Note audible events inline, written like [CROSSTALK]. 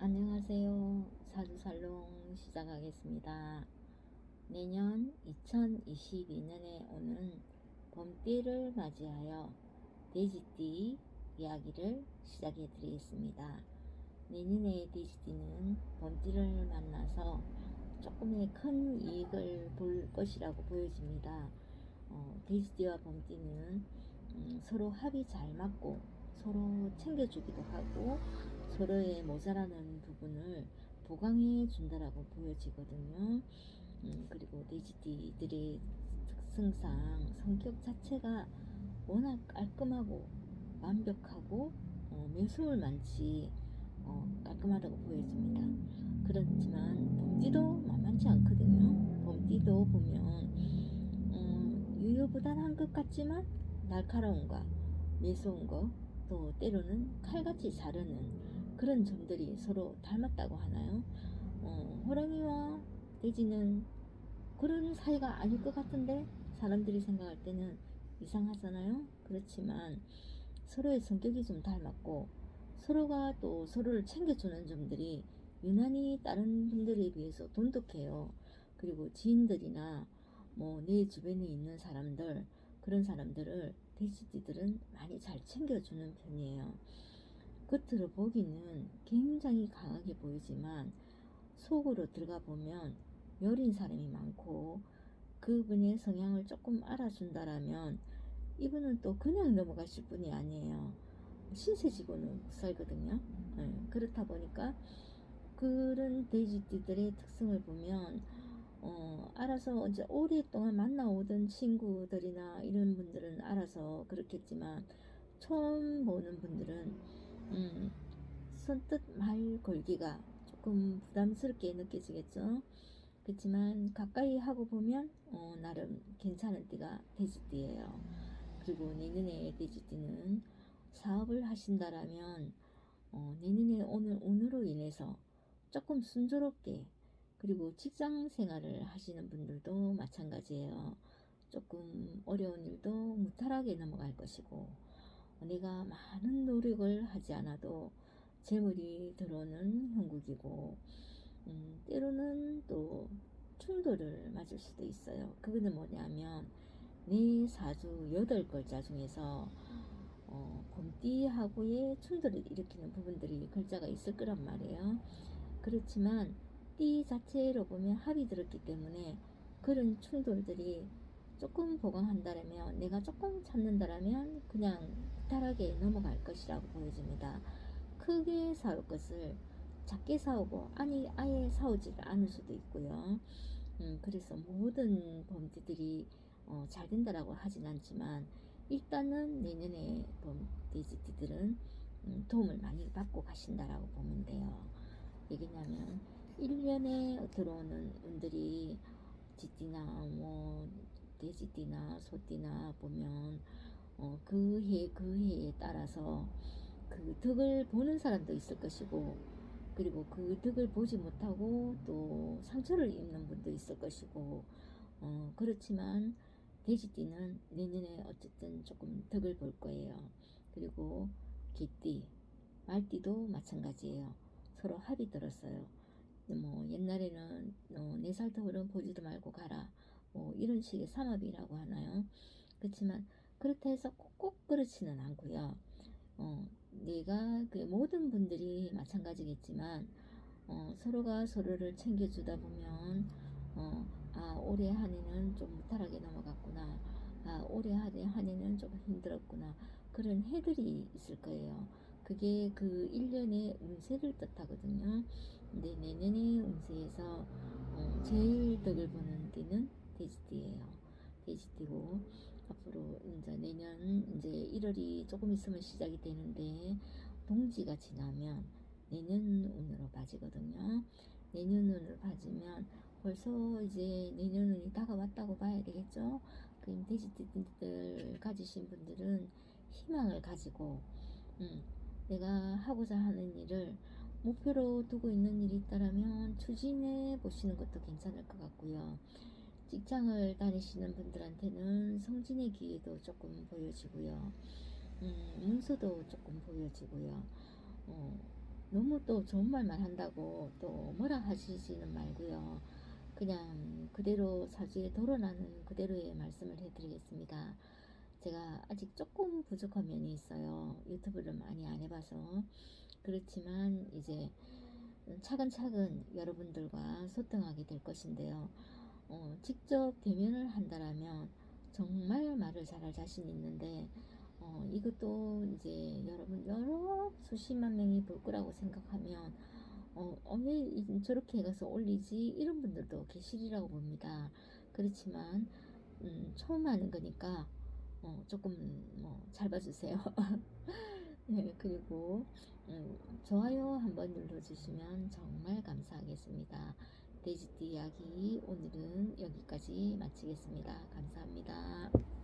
안녕하세요. 사주살롱 시작하겠습니다. 내년 2022년에 오는 봄띠를 맞이하여 돼지띠 이야기를 시작해 드리겠습니다. 내년에 돼지띠는 봄띠를 만나서 조금의 큰 이익을 볼 것이라고 보여집니다. 어, 돼지띠와 봄띠는 음, 서로 합이 잘 맞고 서로 챙겨주기도 하고 서로의 모자라는 부분을 보강해 준다라고 보여지거든요. 음, 그리고 돼지띠들의 특성상 성격 자체가 워낙 깔끔하고 완벽하고 어, 매수울 많지 어, 깔끔하다고 보여집니다. 그렇지만 봄띠도 만만치 않거든요. 봄띠도 보면 음, 유효부단한 것 같지만 날카로운가 매서운 거 또 때로는 칼같이 자르는 그런 점들이 서로 닮았다고 하나요? 어, 호랑이와 돼지는 그런 사이가 아닐 것 같은데 사람들이 생각할 때는 이상하잖아요. 그렇지만 서로의 성격이 좀 닮았고 서로가 또 서로를 챙겨주는 점들이 유난히 다른 분들에 비해서 돈독해요. 그리고 지인들이나 뭐 내 주변에 있는 사람들 그런 사람들을 돼지띠들은 많이 잘 챙겨주는 편이에요. 겉으로 보기는 굉장히 강하게 보이지만 속으로 들어가 보면 여린 사람이 많고 그분의 성향을 조금 알아준다라면 이분은 또 그냥 넘어가실 분이 아니에요. 신세지고는 못 살거든요. 네, 그렇다 보니까 그런 돼지띠들의 특성을 보면 어, 알아서 이제 오랫동안 만나오던 친구들이나 이런 분들은 알아서 그렇겠지만 처음 보는 분들은 음, 선뜻 말 걸기가 조금 부담스럽게 느껴지겠죠. 그렇지만 가까이 하고 보면 어, 나름 괜찮은 띠가 돼지띠예요. 그리고 내년에 돼지띠는 사업을 하신다라면 어, 내년에 오늘 오늘로 인해서 조금 순조롭게 그리고 직장 생활을 하시는 분들도 마찬가지예요. 조금 어려운 일도 무탈하게 넘어갈 것이고 내가 많은 노력을 하지 않아도 재물이 들어오는 형국이고 음, 때로는 또 충돌을 맞을 수도 있어요. 그거는 뭐냐면 내 사주 여덟 글자 중에서 어, 봄띠하고의 충돌을 일으키는 부분들이 글자가 있을 거란 말이에요. 그렇지만 띠 자체로 보면 합이 들었기 때문에 그런 충돌들이 조금 보강한다면 내가 조금 참는다라면 그냥 무탈하게 넘어갈 것이라고 보여집니다. 크게 싸울 것을 작게 싸우고 아니 아예 싸우지를 않을 수도 있고요. 음, 그래서 모든 범띠들이 어, 잘 된다라고 하진 않지만 일단은 내년에 범돼지띠들은 음, 도움을 많이 받고 가신다라고 보면 돼요. 왜냐면 1년에 들어오는 운들이 쥐띠나 뭐 돼지띠나 소띠나 보면 어, 그 해, 그 해에 따라서 그 덕을 보는 사람도 있을 것이고 그리고 그 덕을 보지 못하고 또 상처를 입는 분도 있을 것이고 어, 그렇지만 돼지띠는 내년에 어쨌든 조금 덕을 볼 거예요. 그리고 개띠, 말띠도 마찬가지예요. 서로 합이 들었어요. 뭐 옛날에는 어, 네살 터울은 보지도 말고 가라. 뭐 이런 식의 삼합이라고 하나요? 그렇지만 그렇다 해서 꼭꼭 그렇지는 않고요. 어, 내가 그 모든 분들이 마찬가지겠지만 어, 서로가 서로를 챙겨주다 보면 어, 아 올해 한 해는 좀 무탈하게 넘어갔구나. 아 올해 한 해는 조금 힘들었구나. 그런 해들이 있을 거예요. 그게 그 1년의 운세를 뜻하거든요. 근데 내년의 운세에서 어, 제일 덕을 보는 띠는 돼지띠예요. 돼지띠고 앞으로 이제 내년 이제 1월이 조금 있으면 시작이 되는데 동지가 지나면 내년 운으로 빠지거든요. 내년 운으로 빠지면 벌써 이제 내년 운이 다가왔다고 봐야 되겠죠. 그럼 돼지띠들 가지신 분들은 희망을 가지고 음, 내가 하고자 하는 일을 목표로 두고 있는 일이 있다면 추진해 보시는 것도 괜찮을 것 같고요. 직장을 다니시는 분들한테는 성진의 기회도 조금 보여지고요. 음, 문서도 조금 보여지고요. 어, 너무 또 좋은 말만 한다고 또 뭐라 하시지는 말고요. 그냥 그대로 사주에 돌아나는 그대로의 말씀을 해드리겠습니다. 제가 아직 조금 부족한 면이 있어요. 유튜브를 많이 안 해봐서. 그렇지만 이제 차근차근 여러분들과 소통하게 될 것인데요. 어, 직접 대면을 한다라면 정말 말을 잘할 자신 있는데 어, 이것도 이제 여러분 여러 수십만 명이 볼 거라고 생각하면 어, 어, 왜 이- 저렇게 가서 올리지 이런 분들도 계시리라고 봅니다. 그렇지만 음, 처음 하는 거니까 어, 조금 뭐 잘 봐주세요. [LAUGHS] 네, 그리고 음, 좋아요 한번 눌러주시면 정말 감사하겠습니다. 돼지띠 이야기 오늘은 여기까지 마치겠습니다. 감사합니다.